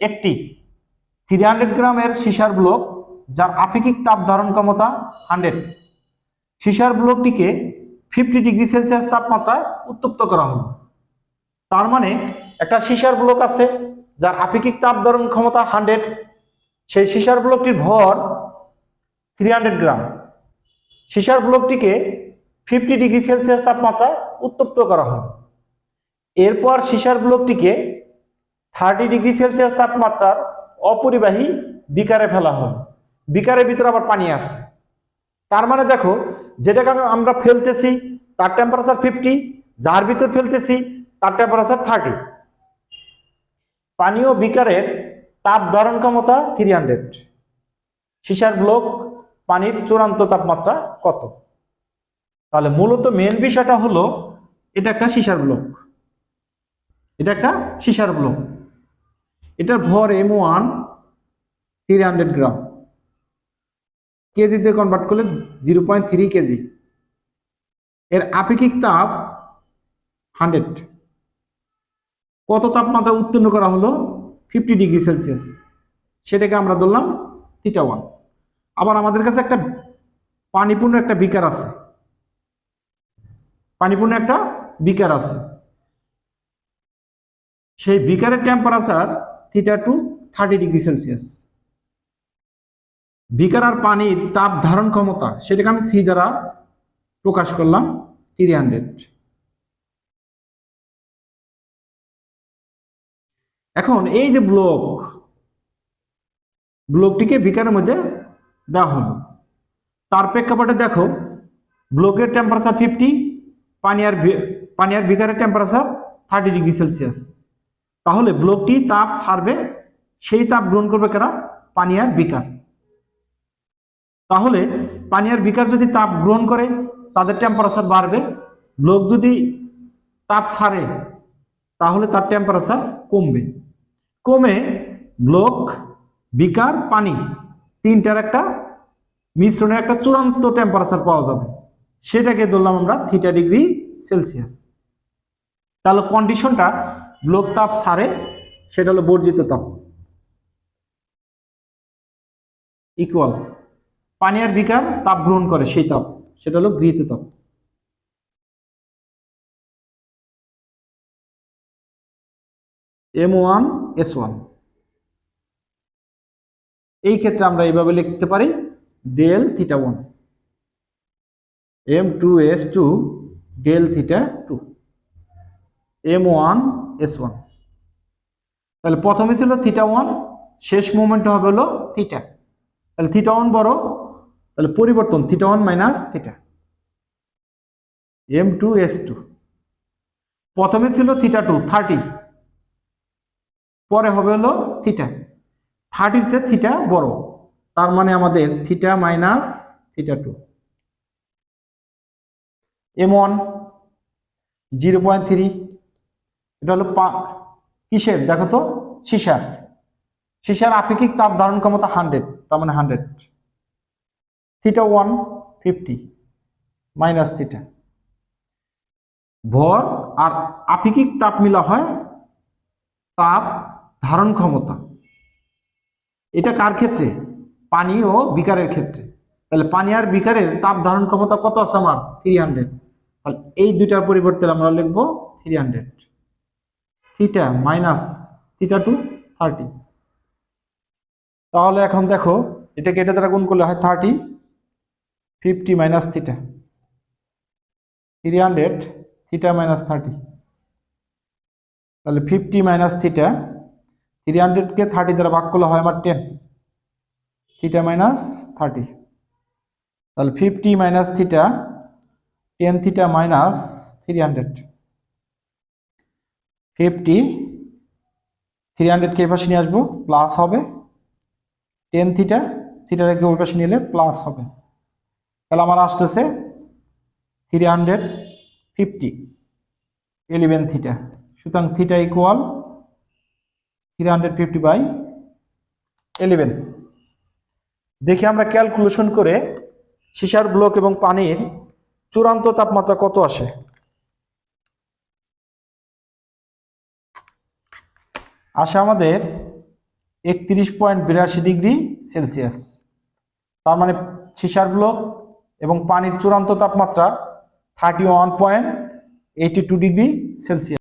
একটি three hundred গ্রামের সিসার block, যার আপেক্ষিক তাপ ধারণ ক্ষমতা হান্ড্রেড সিসার ব্লকটিকে ফিফটি ডিগ্রি সেলসিয়াস তাপমাত্রায় উত্তপ্ত করা হলো। তার মানে একটা সিসার ব্লক আছে, যার আপেক্ষিক তাপ ধারণ ক্ষমতা হান্ড্রেড সেই সিসার ব্লকটির ভর থ্রি হান্ড্রেড গ্রাম। সিসার ব্লকটিকে ফিফটি ডিগ্রি সেলসিয়াস তাপমাত্রায় উত্তপ্ত করা হলো। এরপর সিসার ব্লকটিকে থার্টি ডিগ্রি সেলসিয়াস তাপমাত্রার অপরিবাহী বিকারে ফেলা হলো বিকারের ভিতরে আবার পানি আছে। তার মানে দেখো, যেটাকে আমি- আমরা ফেলতেছি, তার টেম্পারেচার ফিফটি যার ভিতর ফেলতেছি, তার টেম্পারেচার থার্টি পানীয় বিকারের তাপ ধারণ ক্ষমতা থ্রি হান্ড্রেড সিসার ব্লক পানির চূড়ান্ত তাপমাত্রা কত? তাহলে মূলত মেন বিষয়টা হলো, এটা একটা সিসার ব্লক। এটা একটা সিসার ব্লক। এটার ভর M one three hundred gram. কেজিতে কনভার্ট করলে জিরো পয়েন্ট থ্রি কেজি। এর আপেক্ষিক তাপ হান্ড্রেড কত তাপমাত্রা উত্তীর্ণ করা হলো? ফিফটি ডিগ্রি সেলসিয়াস সেটাকে আমরা ধরলাম থিটা ওয়ান আবার আমাদের কাছে একটা পানিপূর্ণ একটা বিকার আছে। পানিপূর্ণ একটা বিকার আছে। সেই বিকারের temperature theta two thirty degree Celsius বিকার আর পানির তাপ ধারণ ক্ষমতা, সেটাকে আমি সি দ্বারা প্রকাশ করলাম থ্রি হান্ড্রেড এখন এই যে ব্লক, ব্লকটিকে বিকারের মধ্যে দেওয়া হলো। তার প্রেক্ষাপটে দেখো, ব্লকের টেম্পারেচার ফিফটি পানিয়ার পানি আর বিকারের টেম্পারেচার থার্টি ডিগ্রি সেলসিয়াস তাহলে ব্লকটি তাপ ছাড়বে, সেই তাপ গ্রহণ করবে কারা? পানিয়ার বিকার। তাহলে পানিয়ার বিকার যদি তাপ গ্রহণ করে, তাদের টেম্পারেচার বাড়বে। ব্লক যদি তাপ ছাড়ে, তাহলে তার টেম্পারেচার কমবে। কমে ব্লক, বিকার, পানি তিনটার একটা মিশ্রণের একটা চূড়ান্ত টেম্পারেচার পাওয়া যাবে। সেটাকে ধরলাম আমরা থিটা ডিগ্রি সেলসিয়াস তাহলে কন্ডিশনটা ব্লক তাপ ছাড়ে সেটা হলো বর্জিত তাপ। ইকুয়াল পানি আর বিকার তাপ গ্রহণ করে সেই তাপ, সেটা হলো গৃহীত তাপ। এম ওয়ান এস ওয়ান এই ক্ষেত্রে আমরা এইভাবে লিখতে পারি del theta one M two S two del theta two M one S one তাহলে প্রথমে ছিল থিটা ওয়ান শেষ মোমেন্ট হবে হলো থিটা তাহলে থিটা ওয়ান বড়, তাহলে পরিবর্তন theta one minus theta M two S two প্রথমে ছিল থিটা টু থার্টি পরে হবে হলো থিটা থার্টির চেয়ে থিটা বড়, তার মানে আমাদের theta minus theta two M one zero point three এটা হলো কিসের? দেখো তো, সিসার। সিসার আপেক্ষিক তাপ ধারণ ক্ষমতা হান্ড্রেড তার মানে hundred theta one fifty minus theta ভর আর আপেক্ষিক তাপ মিলা হয় তাপ ধারণ ক্ষমতা। এটা কার ক্ষেত্রে? পানি ও বিকারের ক্ষেত্রে। তাহলে পানি আর বিকারের তাপ ধারণ ক্ষমতা কত আছে আমার? থ্রি হান্ড্রেড তাহলে এই দুইটার পরিবর্তে আমরা লিখব three hundred theta minus theta two thirty তাহলে এখন দেখো এটা দ্বারা গুণ করলে হয় thirty fifty minus theta three hundred theta minus thirty তাহলে ফিফটি মাইনাস থিটা থ্রি হান্ড্রেডকে থার্টি দ্বারা ভাগ করলে হয় আমার টেন থিটা মাইনাস থার্টি তাহলে fifty minus theta ten theta minus three hundred fifty three হান্ড্রেডকে পাশে নিয়ে আসব প্লাস হবে। টেন থিটা থিটাটাকে ওই পাশে নিলে প্লাস হবে। তাহলে আমার আসতেছে three hundred fifty eleven theta সুতরাং theta equal three hundred fifty by eleven দেখি আমরা ক্যালকুলেশন করে সিসার ব্লক এবং পানির চূড়ান্ত তাপমাত্রা কত আসে। আসে আমাদের একত্রিশ পয়েন্ট বিরাশি ডিগ্রি সেলসিয়াস। তার মানে সিসার ব্লক এবং পানির চূড়ান্ত তাপমাত্রা thirty one point eighty two degree Celsius.